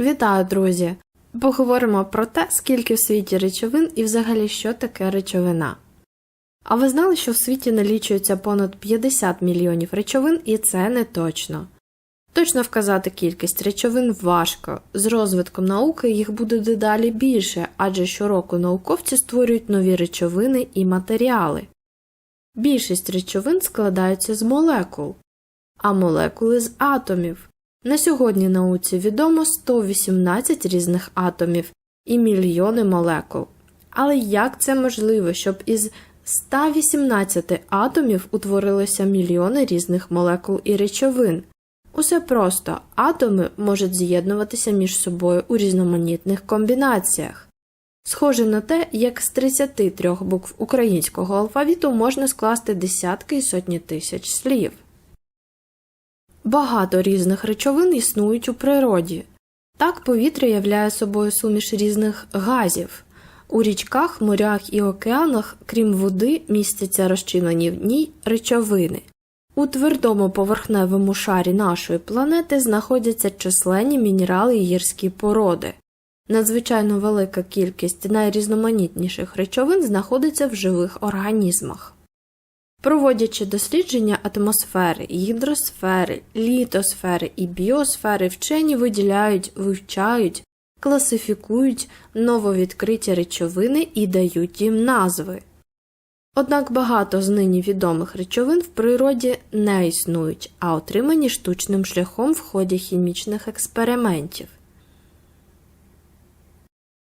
Вітаю, друзі! Поговоримо про те, скільки в світі речовин і взагалі що таке речовина. А ви знали, що в світі налічується понад 50 мільйонів речовин, і це не точно. Точно вказати кількість речовин важко. З розвитком науки їх буде дедалі більше, адже щороку науковці створюють нові речовини і матеріали. Більшість речовин складаються з молекул, а молекули з атомів. На сьогодні науці відомо 118 різних атомів і мільйони молекул. Але як це можливо, щоб із 118 атомів утворилося мільйони різних молекул і речовин? Усе просто атоми можуть з'єднуватися між собою у різноманітних комбінаціях. Схоже на те, як з 33 букв українського алфавіту можна скласти десятки і сотні тисяч слів. Багато різних речовин існують у природі. Так повітря являє собою суміш різних газів. У річках, морях і океанах, крім води, містяться розчинені в ній речовини. У твердому поверхневому шарі нашої планети знаходяться численні мінерали і гірські породи. Надзвичайно велика кількість найрізноманітніших речовин знаходиться в живих організмах. Проводячи дослідження атмосфери, гідросфери, літосфери і біосфери, вчені виділяють, вивчають, класифікують нововідкриті речовини і дають їм назви. Однак багато з нині відомих речовин в природі не існують, а отримані штучним шляхом в ході хімічних експериментів.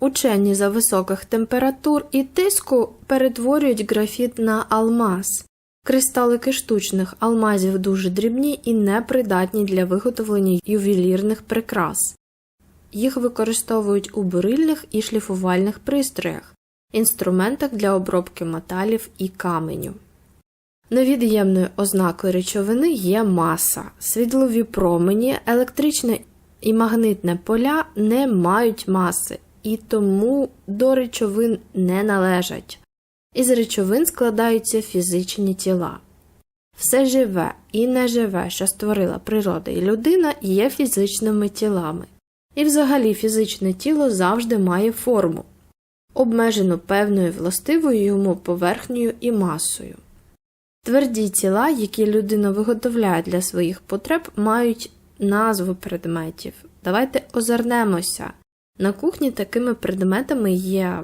Учені за високих температур і тиску перетворюють графіт на алмаз. Кристалики штучних алмазів дуже дрібні і непридатні для виготовлення ювелірних прикрас. Їх використовують у бурильних і шліфувальних пристроях, інструментах для обробки металів і каменю. Невід'ємною ознакою речовини є маса. Світлові промені, електричне і магнитне поля не мають маси і тому до речовин не належать. Із речовин складаються фізичні тіла. Все живе і неживе, що створила природа і людина, є фізичними тілами. І взагалі фізичне тіло завжди має форму, обмежену певною властивою йому поверхнею і масою. Тверді тіла, які людина виготовляє для своїх потреб, мають назву предметів. Давайте озирнемося. На кухні такими предметами є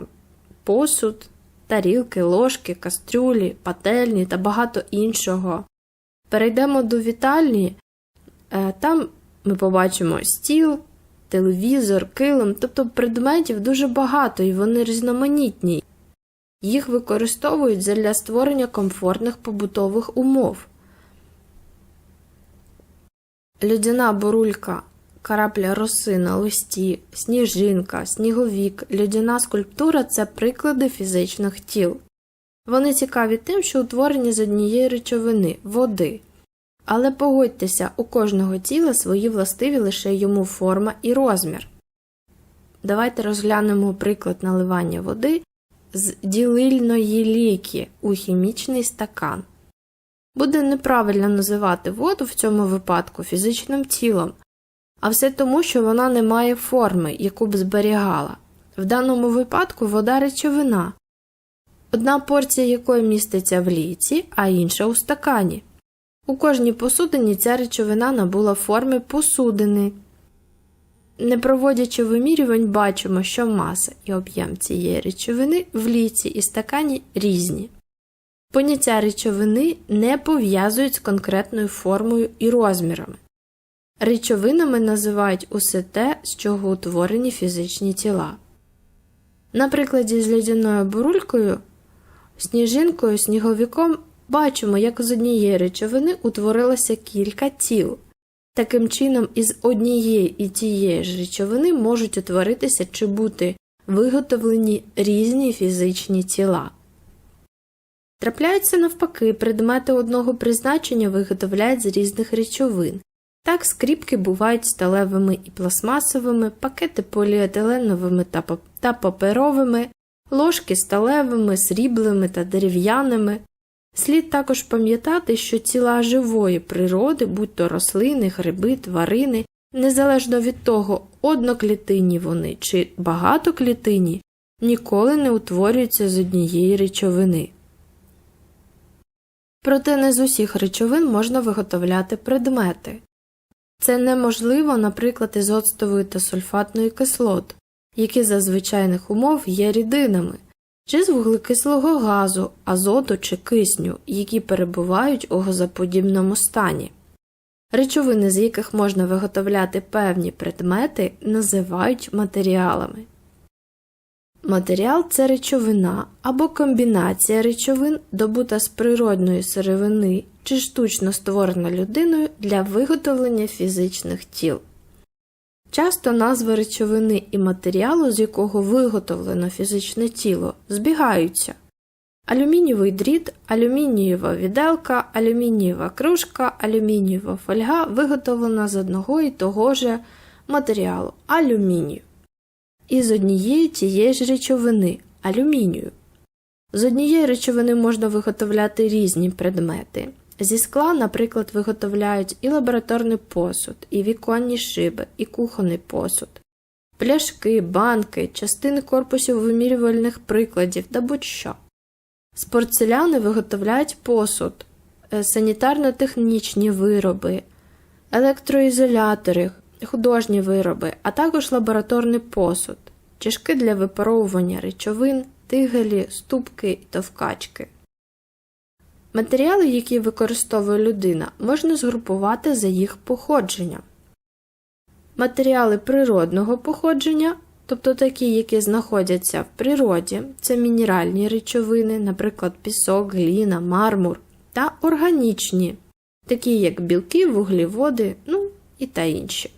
посуд, тарілки, ложки, кастрюлі, пательні та багато іншого. Перейдемо до вітальні, е, там ми побачимо стіл, телевізор, килим, тобто предметів дуже багато і вони різноманітні. Їх використовують для створення комфортних побутових умов. Людяна бурулька, карапля роси на листі, сніжинка, сніговік, людяна скульптура це приклади фізичних тіл. Вони цікаві тим, що утворені з однієї речовини води. Але погодьтеся, у кожного тіла свої властиві лише йому форма і розмір. Давайте розглянемо приклад наливання води з ділильної ліки у хімічний стакан. Буде неправильно називати воду в цьому випадку фізичним тілом, а все тому, що вона не має форми, яку б зберігала. В даному випадку вода речовина, одна порція якої міститься в ліці, а інша у стакані. У кожній посудині ця речовина набула форми посудини. Не проводячи вимірювань, бачимо, що маса і об'єм цієї речовини в ліці і стакані різні. Поняття речовини не пов'язують з конкретною формою і розмірами. Речовинами називають усе те, з чого утворені фізичні тіла. На прикладі з лядяною бурулькою, сніжинкою, сніговиком бачимо, як з однієї речовини утворилося кілька тіл. Таким чином, із однієї і тієї ж речовини можуть утворитися чи бути виготовлені різні фізичні тіла. Трапляються навпаки, предмети одного призначення виготовляють з різних речовин. Так, скріпки бувають сталевими і пластмасовими, пакети поліетиленовими та паперовими, ложки сталевими, сріблими та дерев'яними. Слід також пам'ятати, що тіла живої природи, будь то рослини, гриби, тварини, Незалежно від того, одноклітинні вони чи багатоклітинні, ніколи не утворюються з однієї речовини. Проте не з усіх речовин можна виготовляти предмети. Це неможливо, наприклад, із оцтової та сульфатної кислот, які за звичайних умов є рідинами, чи з вуглекислого газу, азоту чи кисню, які перебувають у газоподібному стані. Речовини, з яких можна виготовляти певні предмети, називають матеріалами. Матеріал це речовина або комбінація речовин, добута з природної сировини чи штучно створена людиною для виготовлення фізичних тіл. Часто назви речовини і матеріалу, з якого виготовлено фізичне тіло, збігаються. Алюмінієвий дріт, алюмінієва віделка, алюмінієва кружка, алюмінієва фольга виготовлена з одного і того ж матеріалу алюмінію. І з однієї тієї ж речовини алюмінію. З однієї речовини можна виготовляти різні предмети. Зі скла, наприклад, виготовляють і лабораторний посуд, і віконні шиби, і кухонний посуд, пляшки, банки, частини корпусів вимірювальних прикладів та будь-що. З порцеляни виготовляють посуд, е, санітарно-технічні вироби, електроізолятори, художні вироби, а також лабораторний посуд, чашки для випаровування речовин, тигелі, ступки і товкачки. Матеріали, які використовує людина, можна згрупувати за їх походженням. Матеріали природного походження, тобто такі, які знаходяться в природі, це мінеральні речовини, наприклад, пісок, гліна, мармур, та органічні, такі як білки, вуглеводи, ну і та інші.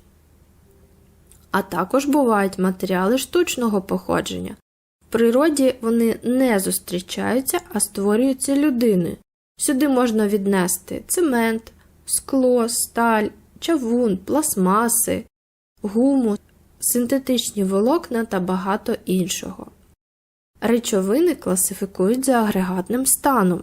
А також бувають матеріали штучного походження. В природі вони не зустрічаються, а створюються людиною. Сюди можна віднести цемент, скло, сталь, чавун, пластмаси, гуму, синтетичні волокна та багато іншого. Речовини класифікують за агрегатним станом,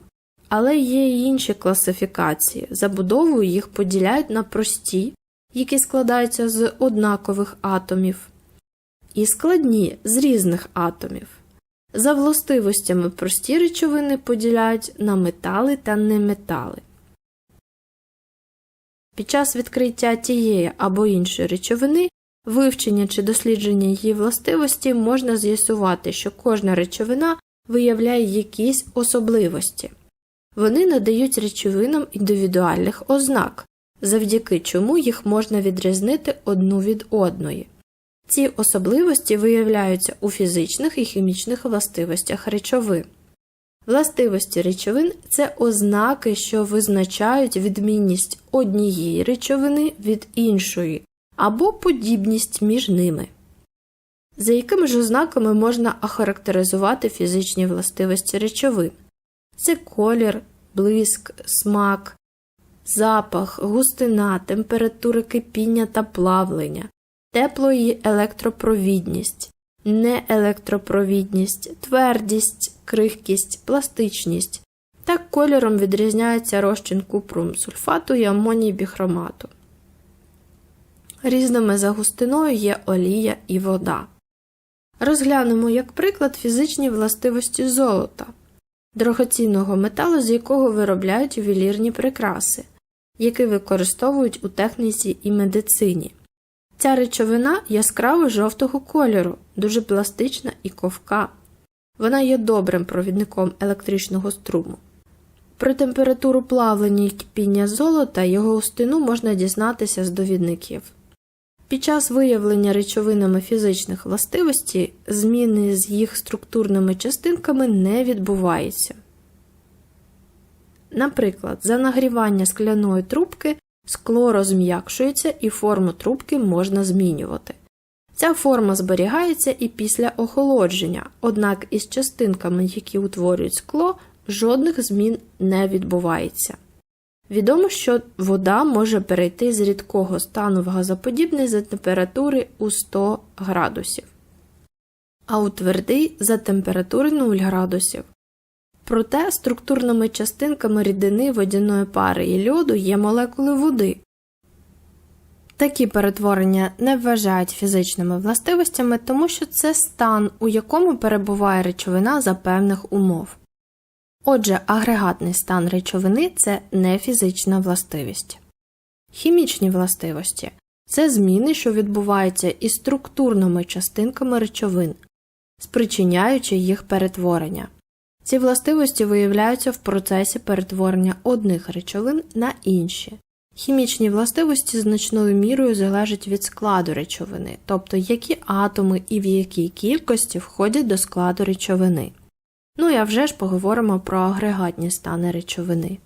але є й інші класифікації. Забудовою їх поділяють на прості, які складаються з однакових атомів, і складні з різних атомів. За властивостями прості речовини поділяють на метали та неметали. Під час відкриття тієї або іншої речовини, вивчення чи дослідження її властивості можна з'ясувати, що кожна речовина виявляє якісь особливості. Вони надають речовинам індивідуальних ознак, завдяки чому їх можна відрізнити одну від одної. Ці особливості виявляються у фізичних і хімічних властивостях речовин. Властивості речовин це ознаки, що визначають відмінність однієї речовини від іншої або подібність між ними. За якими ж ознаками можна охарактеризувати фізичні властивості речовин? Це колір, блиск, смак, запах, густина, температура кипіння та плавлення, тепло і електропровідність, неелектропровідність, твердість, крихкість, пластичність. Так кольором відрізняється розчин купрум сульфату і амоній біхромату. Різними за густиною є олія і вода. Розглянемо, як приклад, фізичні властивості золота, дорогоцінного металу, з якого виробляють ювелірні прикраси, які використовують у техніці і медицині. Ця речовина яскраво жовтого кольору, дуже пластична і ковка. Вона є добрим провідником електричного струму. Про температуру плавлення і кипіння золота його густину можна дізнатися з довідників. Під час виявлення речовинами фізичних властивостей зміни з їх структурними частинками не відбуваються. Наприклад, за нагрівання скляної трубки скло розм'якшується і форму трубки можна змінювати. Ця форма зберігається і після охолодження, однак із частинками, які утворюють скло, жодних змін не відбувається. Відомо, що вода може перейти з рідкого стану в газоподібний за температури у 100 градусів, а у твердий за температури 0 градусів. Проте структурними частинками рідини водяної пари і льоду є молекули води. Такі перетворення не вважають фізичними властивостями, тому що це стан, у якому перебуває речовина за певних умов. Отже, агрегатний стан речовини це не фізична властивість. Хімічні властивості це зміни, що відбуваються із структурними частинками речовин, спричиняючи їх перетворення. Ці властивості виявляються в процесі перетворення одних речовин на інші. Хімічні властивості значною мірою залежать від складу речовини, тобто які атоми і в якій кількості входять до складу речовини. Ну і а вже ж поговоримо про агрегатні стани речовини.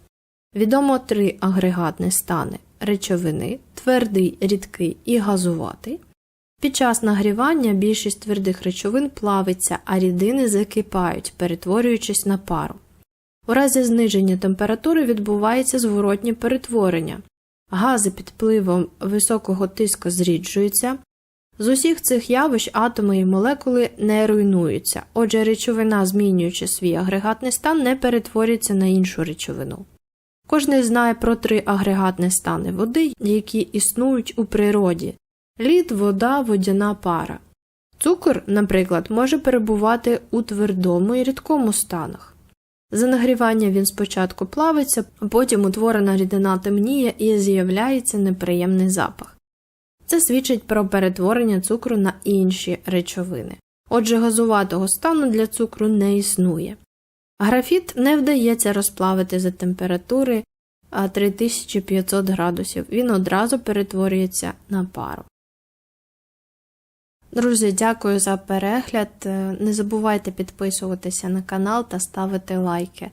Відомо три агрегатні стани речовини твердий, рідкий і газуватий. Під час нагрівання більшість твердих речовин плавиться, а рідини закипають, перетворюючись на пару. У разі зниження температури відбувається зворотнє перетворення. Гази під впливом високого тиску зріджуються. З усіх цих явищ атоми і молекули не руйнуються, отже, речовина, змінюючи свій агрегатний стан, не перетворюється на іншу речовину. Кожний знає про три агрегатні стани води, які існують у природі лід, вода, водяна пара. Цукор, наприклад, може перебувати у твердому і рідкому станах. За нагрівання він спочатку плавиться, а потім утворена рідина темніє і з'являється неприємний запах. Це свідчить про перетворення цукру на інші речовини. Отже, газуватого стану для цукру не існує. Графіт не вдається розплавити за температури 3500 градусів, він одразу перетворюється на пару. Друзі, дякую за перегляд. Не забувайте підписуватися на канал та ставити лайки.